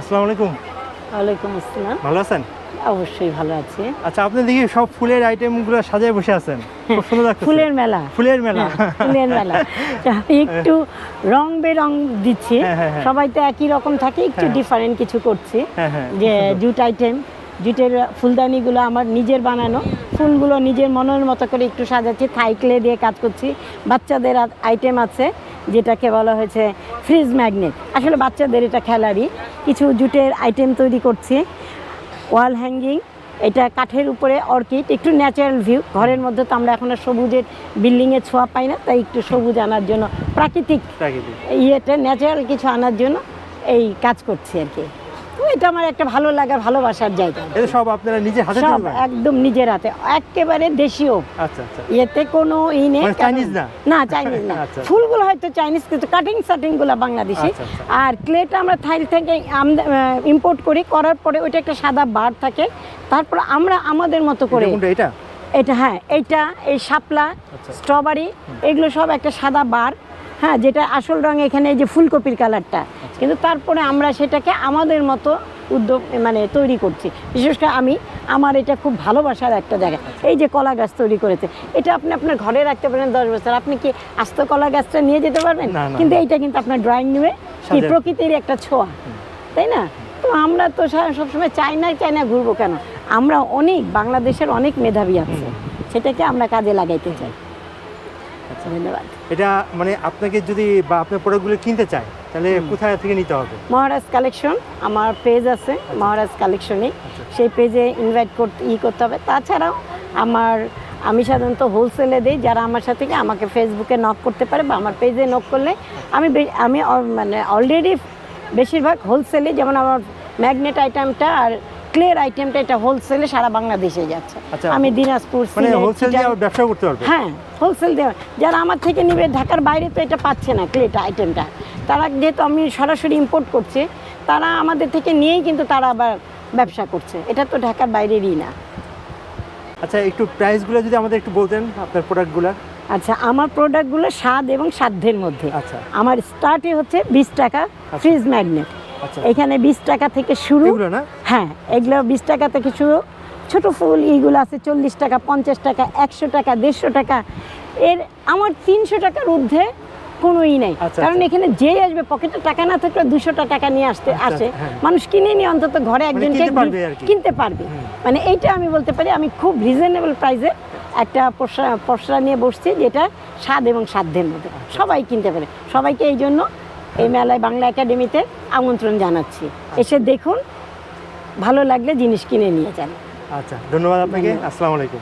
আসসালামু আলাইকুম। ওয়ালাইকুম আসসালাম। ভালো আছেন? অবশ্যই ভালো আছি। আচ্ছা আপনি দেখি সব ফুলের আইটেমগুলো সাজায় বসে আছেন। খুব সুন্দর লাগছে ফুলের মেলা। ফুলের মেলা। হ্যাঁ, ফুলের মেলা। একটু রং বেরং দিচ্ছি। হ্যাঁ, হ্যাঁ। সবাই তো একই রকম থাকে একটু। ডিফারেন্ট কিছু করছি। যে জুট আইটেম জুটের ফুলদানিগুলো আমার নিজের বানানো। ফুলগুলো নিজের মনের মতো করে একটু সাজাচ্ছি থাই ক্লে দিয়ে কাজ করছি। বাচ্চাদের আইটেম আছে যেটাকে বলা হয়েছে ফ্রিজ ম্যাগনেট আসলে বাচ্চাদের এটা খেলারই কিছু জুটের আইটেম তৈরি করছি। ওয়াল হ্যাঙ্গিং এটা কাঠের উপরে অর্কিড একটু ন্যাচারাল ভিউ ঘরের মধ্যে তো আমরা এখন সবুজের বিল্ডিংয়ে ছোঁয়া পাই না তাই একটু সবুজ আনার জন্য প্রাকৃতিক ইয়েতে ন্যাচারাল কিছু আনার জন্য এই কাজ করছি আর কি। এটা আমার একটা ভালো লাগার ভালোবাসার জায়গা। এটা সব আপনারা নিজে হাতে সব একদম নিজের হাতে। একেবারে দেশীয়। আচ্ছা আচ্ছা। ইয়েতে কোনো ই নেই মানে চাইনিজ না? না চাইনিজ না। আচ্ছা। ফুলগুলো হয়তো চাইনিজ কিন্তু কাটিং সাটিংগুলো বাংলাদেশি। আচ্ছা, আচ্ছা। আর ক্লেটা আমরা থাইল থেকে ইম্পোর্ট করি করার পরে ওইটা একটা সাদা বার থাকে। তারপর আমরা আমাদের মতো করে এটা এটা? হ্যাঁ এইটা এই শাপলা। স্ট্রবেরি এগুলো সব একটা সাদা বার হ্যাঁ যেটা আসল রং এখানে এই যে ফুলকপির কালারটা। কিন্তু তারপরে আমরা সেটাকে আমাদের মতো উদ্যোগ মানে তৈরি করছি বিশেষ করে আমি আমার এটা খুব ভালোবাসার একটা জায়গা। এই যে কলা গাছ তৈরি করেছে এটা আপনি আপনার ঘরে রাখতে পারেন দশ বছর আপনি কি আস্ত কলা গাছটা নিয়ে যেতে পারবেন কিন্তু। এইটা কিন্তু আপনার ড্রয়িং নিয়ে কি প্রকৃতির একটা ছোঁয়া তাই না তো আমরা তো সবসময় চাইনা চাইনা ঘুরবো কেন আমরা অনেক বাংলাদেশের অনেক মেধাবী আছে সেটাকে আমরা কাজে লাগাইতে চাই। ধন্যবাদ। এটা মানে আপনাকে যদি বা আপনার প্রোডাক্টগুলো কিনতে চায় তাহলে কোথায় থেকে নিতে হবে? মহারাজ কালেকশন আমার পেজ আছে মহারাজ কালেকশনে সেই পেজে ইনভাইট করতে ই করতে হবে। তাছাড়াও আমার আমি সাধারণত হোলসেলে দিই যারা আমার সাথে আমাকে ফেসবুকে নক করতে পারে বা আমার পেজে নক করলে আমি আমি মানে অলরেডি বেশিরভাগ হোলসেলে যেমন আমার ম্যাগনেট আইটেমটা আর ক্লিয়ার আইটেমটা এটা হোলসেলে সারা বাংলাদেশে যাচ্ছে। আচ্ছা। আমি দিনাজপুর মানে হোলসেল ব্যবসা করতে পারবে? হ্যাঁ হোলসেল দেওয়া যারা আমার থেকে নেবে ঢাকার বাইরে তো এটা পাচ্ছে না ক্লেটা আইটেমটা তারা যেহেতু আমি সরাসরি ইম্পোর্ট করছে তারা আমাদের থেকে নিয়েই কিন্তু তারা আবার ব্যবসা করছে। এটা তো ঢাকার বাইরেরই না। আচ্ছা একটু প্রাইসগুলো যদি আমাদের একটু বলতেন আপনার প্রোডাক্টগুলো আচ্ছা আমার প্রোডাক্টগুলো স্বাদ এবং সাধ্যের মধ্যে। আচ্ছা। আমার স্টার্টই হচ্ছে বিশ টাকা ফ্রিজ ম্যাগনেট আচ্ছা এখানে বিশ টাকা থেকে শুরু। হ্যাঁ এগুলো বিশ টাকা থেকে শুরু। ছোট ফুল এইগুলো আছে চল্লিশ টাকা পঞ্চাশ টাকা একশো টাকা দেড়শো টাকা। এর আমার তিনশো টাকার ঊর্ধ্বে কোনো ই নেই। আচ্ছা, কারণ আচ্ছা। এখানে যেই আসবে পকেটে টাকা না থাকলে দুশো টাকা নিয়ে আসতে আচ্ছা, আসে। হ্যাঁ। মানুষ কিনে নিয়ে অন্তত ঘরে একজনকে কিনতে পারবে মানে এইটা আমি বলতে পারি আমি খুব রিজনেবল প্রাইসে একটা পসরা পসরা নিয়ে বসছি যেটা স্বাদ এবং সাধ্যের মধ্যে। আচ্ছা। সবাই কিনতে পারে। সবাইকে এই জন্য এই মেলায় বাংলা একাডেমিতে আমন্ত্রণ জানাচ্ছি। এসে দেখুন ভালো লাগলে জিনিস কিনে নিয়ে যান। আচ্ছা ধন্যবাদ আপনাকে। আসসালামু আলাইকুম।